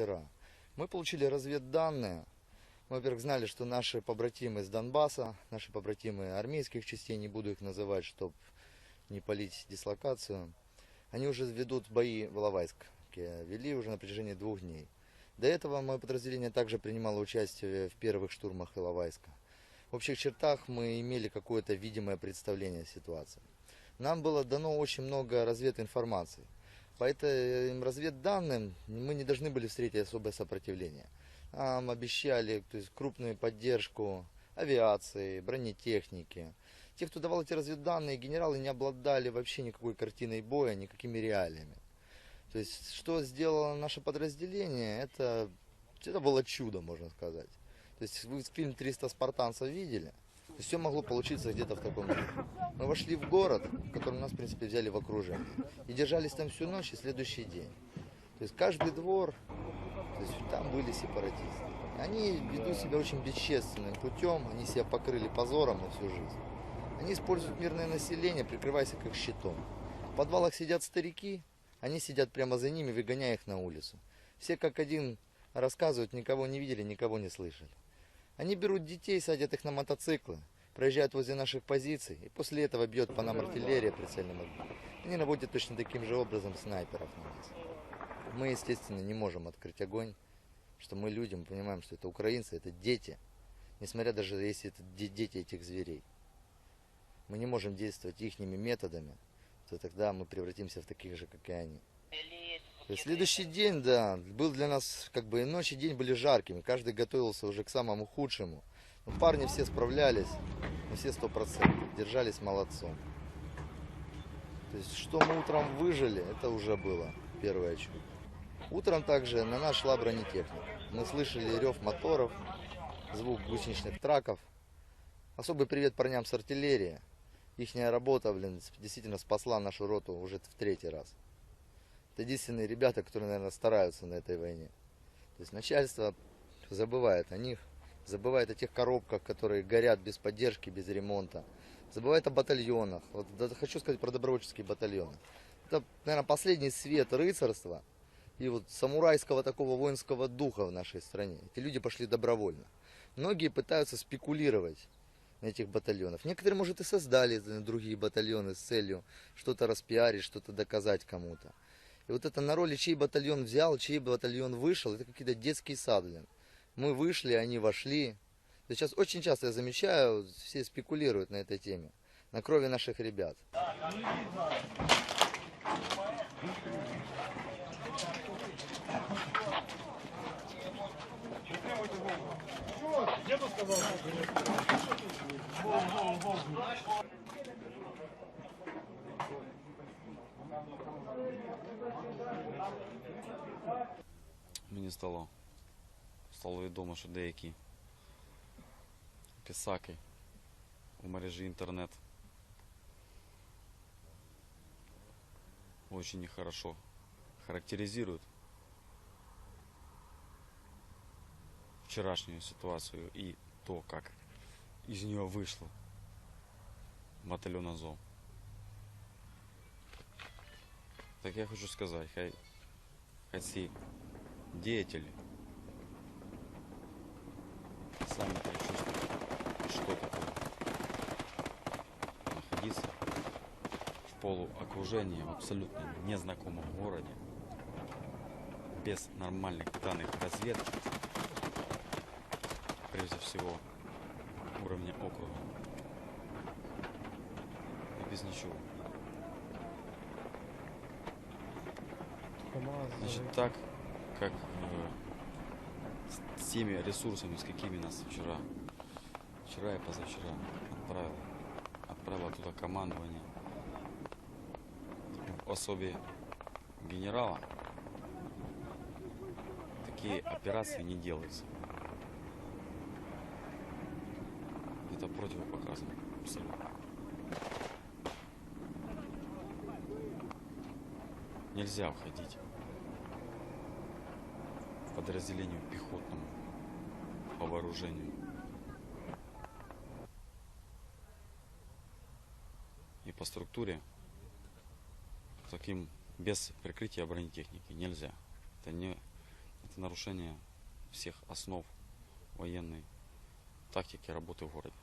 Вчера. Мы получили разведданные. Мы, во-первых, знали, что наши побратимы из Донбасса, наши побратимы армейских частей, не буду их называть, чтобы не полить дислокацию, они уже ведут бои в Иловайске, вели уже на протяжении двух дней. До этого мое подразделение также принимало участие в первых штурмах Иловайска. В общих чертах мы имели какое-то видимое представление о ситуации. Нам было дано очень много развединформации. По этим разведданным мы не должны были встретить особое сопротивление. Нам обещали то есть, крупную поддержку авиации, бронетехники. Те, кто давал эти разведданные, генералы не обладали вообще никакой картиной боя, никакими реалиями. То есть, что сделало наше подразделение, это, это было чудо, можно сказать. То есть, вы фильм «300 спартанцев» видели? Все могло получиться где-то в таком духе. Мы вошли в город, который нас, в принципе, взяли в окружение. И держались там всю ночь и следующий день. То есть, каждый двор, то есть, там были сепаратисты. Они ведут себя очень бесчестным путем, они себя покрыли позором на всю жизнь. Они используют мирное население, прикрываясь как щитом. В подвалах сидят старики, они сидят прямо за ними, выгоняя их на улицу. Все как один рассказывают, никого не видели, никого не слышали. Они берут детей, садят их на мотоциклы, проезжают возле наших позиций, и после этого бьет по нам артиллерия прицельным огнем. Они наводят точно таким же образом снайперов на нас. Мы, естественно, не можем открыть огонь, что мы люди, мы понимаем, что это украинцы, это дети, несмотря даже если это дети этих зверей. Мы не можем действовать их методами, то тогда мы превратимся в таких же, как и они. Есть следующий день, да, был для нас, как бы и ночь, и день были жаркими. Каждый готовился уже к самому худшему. Но парни все справлялись, мы все сто процентов, держались молодцом. То есть, что мы утром выжили, это уже было первое чудо. Утром также на нас шла бронетехника. Мы слышали рев моторов, звук гусеничных траков. Особый привет парням с артиллерии. Ихняя работа, блин, действительно спасла нашу роту уже в третий раз. Это единственные ребята, которые, наверное, стараются на этой войне. То есть начальство забывает о них, забывает о тех коробках, которые горят без поддержки, без ремонта. Забывает о батальонах. Вот да, хочу сказать про добровольческие батальоны. Это, наверное, последний свет рыцарства и вот самурайского такого воинского духа в нашей стране. Эти люди пошли добровольно. Многие пытаются спекулировать на этих батальонов. Некоторые, может, и создали другие батальоны с целью что-то распиарить, что-то доказать кому-то. И вот это на роли, чей батальон взял, чей батальон вышел, это какие-то детские саблин. Мы вышли, они вошли. Сейчас очень часто я замечаю, все спекулируют на этой теме, на крови наших ребят. Мені стало, стало відомо, що деякі писаки в мережі інтернет очень нехорошо характеризуют вчерашнюю ситуацию и то, как из нее вышло батальон Так я хочу сказать, хай, хай ці деятели сами прочувствуют, что такое находиться в полуокружении абсолютно незнакомом городе без нормальных данных разведки, прежде всего уровня округа без ничего. Значит, так, как э, с- теми ресурсами, с какими нас вчера, вчера и позавчера отправил, отправило туда командование в особе генерала, такие операции не делаются. Это противопоказано абсолютно. Нельзя входить подразделению пехотному по вооружению. И по структуре таким без прикрытия бронетехники нельзя. Это не это нарушение всех основ военной тактики работы в городе.